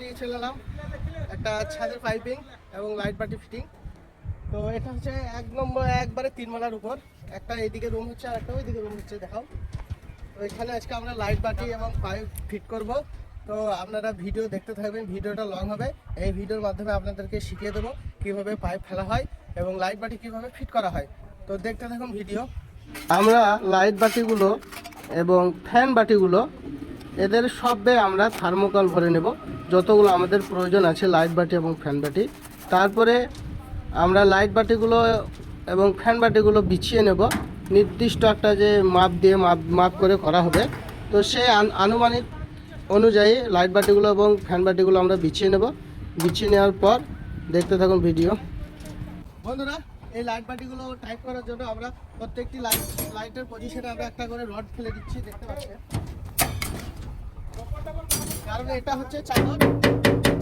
নিয়ে চলে এলাম। একটা ছাদের পাইপিং এবং লাইট বাটি ফিটিং তো এটা হচ্ছে এক নম্বর, একবারে তিন মালার উপর। একটা এইদিকে রুম হচ্ছে আর একটা ওইদিকে রুম হচ্ছে, দেখাও। তো এখানে আজকে আমরা লাইট বাটি এবং পাইপ ফিট করব। তো আপনারা ভিডিও দেখতে থাকবেন ভিডিওটা লং হবে। এই ভিডিওর মাধ্যমে আপনাদেরকে শিখিয়ে দেবো কীভাবে পাইপ ফেলা হয় এবং লাইট বাটি কীভাবে ফিট করা হয়। তো দেখতে থাকুন ভিডিও আমরা লাইট বাটিগুলো এবং ফ্যান বাটিগুলো এদের সবে আমরা থার্মোকল ভরে নেব। যতগুলো আমাদের প্রয়োজন আছে লাইট বাটি এবং ফ্যান বাটি। তারপরে আমরা লাইট বাটিগুলো এবং ফ্যান বাটিগুলো বিছিয়ে নেব। নির্দিষ্ট একটা যে মাপ দিয়ে মাপ মাপ করে করা হবে। তো আন- আনুমানিক অনুযায়ী লাইট বাটিগুলো এবং ফ্যান বাটিগুলো আমরা বিছিয়ে নেব। বিছিয়ে নেওয়ার পর দেখতে থাকুন ভিডিও বন্ধুরা, এই লাইট বাটিগুলো টাইট করার জন্য আমরা প্রত্যেকটি লাইট লাইটের পজিশনে আমরা একটা করে রড ফেলে দিচ্ছি, দেখতে পাচ্ছেন? কারণ এটা হচ্ছে চাদর।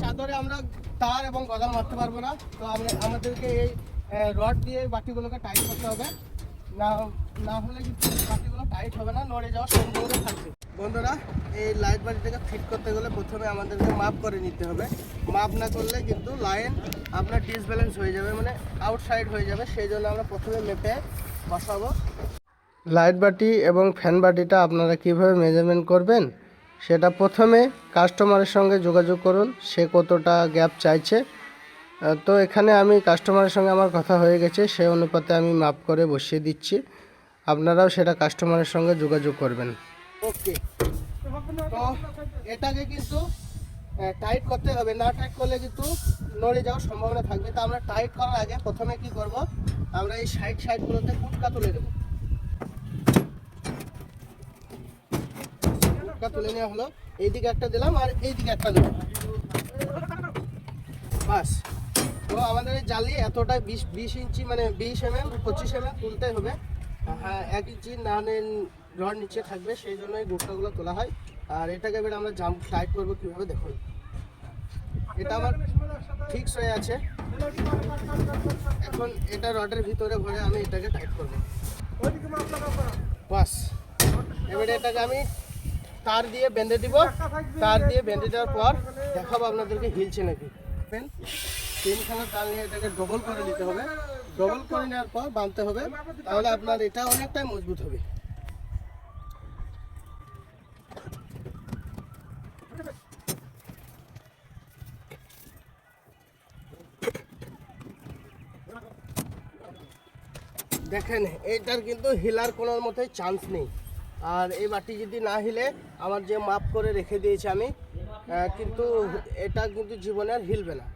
চাদরে আমরা তার এবং গজাল মারতে পারব না। তো আমরা, আমাদেরকে এই রড দিয়ে বাটিগুলোকে টাইট করতে হবে। না না হলে কিন্তু বাটিগুলো টাইট হবে না, নড়ে যাওয়ার সম্ভাবনা থাকবে। বন্ধুরা, এই লাইট বাটিটাকে ফিট করতে গেলে প্রথমে আমাদেরকে মাপ করে নিতে হবে। মাপ না করলে কিন্তু লাইন আপনার ডিসব্যালেন্স হয়ে যাবে মানে আউটসাইড হয়ে যাবে। সেই জন্য আমরা প্রথমে মেপে বসাবো। লাইট বাটি এবং ফ্যান বাটিটা আপনারা কীভাবে মেজারমেন্ট করবেন? সেটা প্রথমে কাস্টমারের সঙ্গে যোগাযোগ করুন, সে কতটা গ্যাপ চাইছে। তো এখানে আমি কাস্টমারের সঙ্গে আমার কথা হয়ে গেছে সেই অনুপাতে আমি মাপ করে বসিয়ে দিচ্ছি। আপনারাও সেটা কাস্টমারের সঙ্গে যোগাযোগ করবেন। ওকে তো এটাকে কিন্তু টাইট করতে হবে, না টাইট করলে কিন্তু নড়ে যাওয়ার সম্ভাবনা থাকবে। তো আমরা টাইট করার আগে প্রথমে কি করব? আমরা এই সাইড সাইডগুলোতে ফুটকা তুলে দেবো ফুটকা তুলে নেওয়া হলো। এইদিকে একটা দিলাম আর এইদিকে একটা দিলাম। বাস। তো আমাদের জালি এতটা বিশ বিশ ইঞ্চি মানে বিশ এম এম পঁচিশ এম এম তুলতে হবে। হ্যাঁ এক ইঞ্চি না রড নিচে থাকবে, সেই জন্য এই গুটকাগুলো তোলা হয়। আর এটাকে এবার আমরা জাম্প টাইট করব কীভাবে দেখুন। এটা আমার ফিক্স হয়ে আছে। এখন এটা রডের ভিতরে ভরে আমি এটাকে টাইট করব। বাস। এবারে এটাকে আমি তার দিয়ে বেঁধে দিব। তার দিয়ে বেঁধে দেওয়ার পর দেখাবো আপনাদেরকে হিলছে নাকি তিনখানা তার নিয়ে এটাকে ডবল করে নিতে হবে। ডবল করে নেওয়ার পর বাঁধতে হবে। তাহলে আপনার এটা অনেকটাই মজবুত হবে। দেখেন এইটার কিন্তু হিলার কোনো মতোই চান্স নেই। আর এই বাটি যদি না হিলে আমার যে মাপ করে রেখে দিয়েছি আমি কিন্তু এটা কিন্তু জীবনে আর হিলবে না।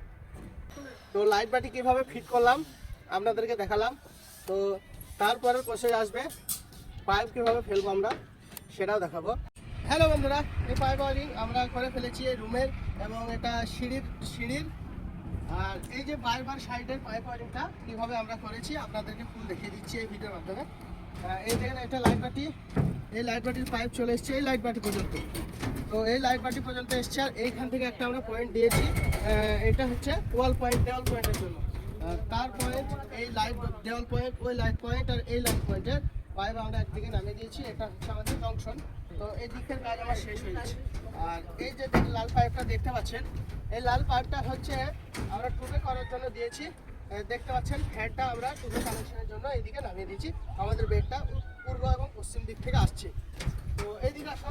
তো লাইট বাটি কীভাবে ফিট করলাম আপনাদেরকে দেখালাম। তো তারপরে প্রসেস আসবে, পাইপ কীভাবে ফেলব আমরা সেটাও দেখাবো। হ্যালো বন্ধুরা, এই পাইপ ওয়ারিং আমরা করে ফেলেছি এই রুমের এবং এটা সিঁড়ির সিঁড়ির। আর এই যে বারবার সাইডের পাইপ ওয়ারিংটা কীভাবে আমরা করেছি, আপনাদেরকে ফুল দেখিয়ে দিচ্ছি এই ভিডিওর মাধ্যমে। এই দেখেন একটা লাইট বাটি এই লাইট বাটির পাইপ চলে এসছে, এই লাইট বাটি পর্যন্ত। তো এই লাইট বাটি পর্যন্ত এসছে আর এইখান থেকে একটা আমরা পয়েন্ট দিয়েছি। এটা হচ্ছে ওয়াল পয়েন্ট দেওয়াল পয়েন্টের জন্য। তার পয়েন্ট এই লাইট দেওয়াল পয়েন্ট ওই লাইট পয়েন্ট আর এই লাইট পয়েন্টের পাইপ আমরা একদিকে নামিয়ে দিয়েছি। এটা হচ্ছে আমাদের জংশন তো এই দিকের কাজ আমার শেষ হয়ে গেছে। আর এই যে লাল পাইপটা দেখতে পাচ্ছেন, এই লাল পাইপটা হচ্ছে আমরা টুপে করার জন্য দিয়েছি। দেখতে পাচ্ছেন ফ্যানটা আমরা টুপে কানেকশনের জন্য এইদিকে নামিয়ে দিয়েছি। আমাদের বেডটা পূর্ব এবং পশ্চিম দিক থেকে আসছে। তো এইদিকে আসো।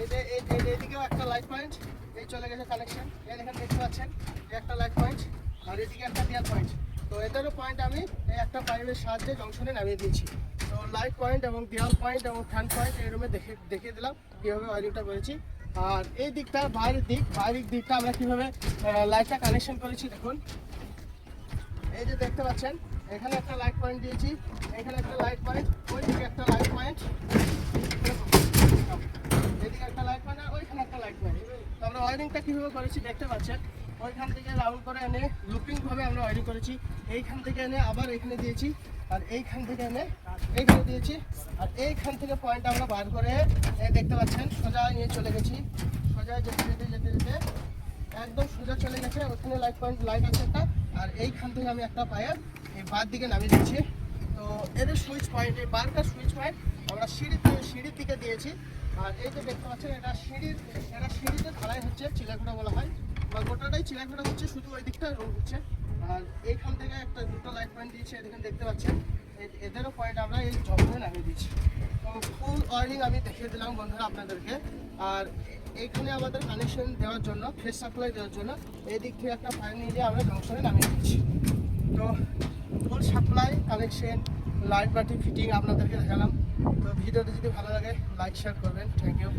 এই যে এই এই- এইদিকেও একটা লাইট পয়েন্ট এই চলে গেছে কানেকশন এই দেখেন, দেখতে পাচ্ছেন? এই একটা লাইট পয়েন্ট আর এদিকে একটা দেয়ার পয়েন্ট তো এদেরও পয়েন্ট আমি এই একটা পাইপের সাহায্যে জংশনে নামিয়ে দিয়েছি। তো লাইট পয়েন্ট এবং দেওয়াল পয়েন্ট এবং ফ্যান পয়েন্ট এই রুমে দেখে দেখিয়ে দিলাম কীভাবে ওয়ারিংটা করেছি। আর এই দিকটা বাইরের দিক, বাইরের দিকটা আমরা কীভাবে লাইটটা কানেকশন করেছি দেখুন। এই যে দেখতে পাচ্ছেন এখানে একটা লাইট পয়েন্ট দিয়েছি, এখানে একটা লাইট পয়েন্ট ওই দিকে একটা লাইট পয়েন্ট এদিকে একটা লাইট পয়েন্ট আর ওইখানে একটা লাইট পয়েন্ট তো আমরা ওয়ারিংটা কীভাবে করেছি দেখতে পাচ্ছেন? ওইখান থেকে রাউন্ড করে এনে লুপিংভাবে আমরা ওয়ারিং করেছি। এইখান থেকে এনে আবার এখানে দিয়েছি, আর এইখান থেকে এনে এইখানে দিয়েছি, আর এইখান থেকে পয়েন্ট আমরা বার করে দেখতে পাচ্ছেন, সোজা নিয়ে চলে গেছি। সোজা যেতে যেতে যেতে যেতে একদম সোজা চলে গেছে, ওখানে লাইট পয়েন্ট লাইট আছে একটা, আর এইখান থেকে আমি একটা পায়ের এই বার দিকে নামিয়ে দিচ্ছি। তো এদের সুইচ পয়েন্ট এই বারটা সুইচ পয়েন্ট আমরা দিকে সিঁড়ির দিকে দিয়েছি। আর এই যে দেখতে পাচ্ছেন, এটা সিঁড়ির এটা সিঁড়িতে ঢালাই হচ্ছে চিলাকুটা বলা হয়। বা গোটাটাই চিলাকুটা হচ্ছে, শুধু ওই দিকটা রোড হচ্ছে। আর এইখান থেকে একটা দুটো লাইট পয়েন্ট দিয়েছে এখানে দেখতে পাচ্ছেন। এদেরও পয়েন্ট আমরা এই জঙ্গলে নামিয়ে দিয়েছি। তো ফুল ওয়ারিং আমি দেখিয়ে দিলাম বন্ধুরা আপনাদেরকে। আর এইখানে আমাদের কানেকশন দেওয়ার জন্য ফ্রেশ সাপ্লাই দেওয়ার জন্য এই দিক থেকে একটা পাইপ নিয়ে গিয়ে আমরা জংশনে নামিয়ে দিচ্ছি তো ফুল সাপ্লাই কানেকশন লাইট বাটি ফিটিং আপনাদেরকে দেখালাম। তো ভিডিওটা যদি ভালো লাগে লাইক শেয়ার করবেন। Thank you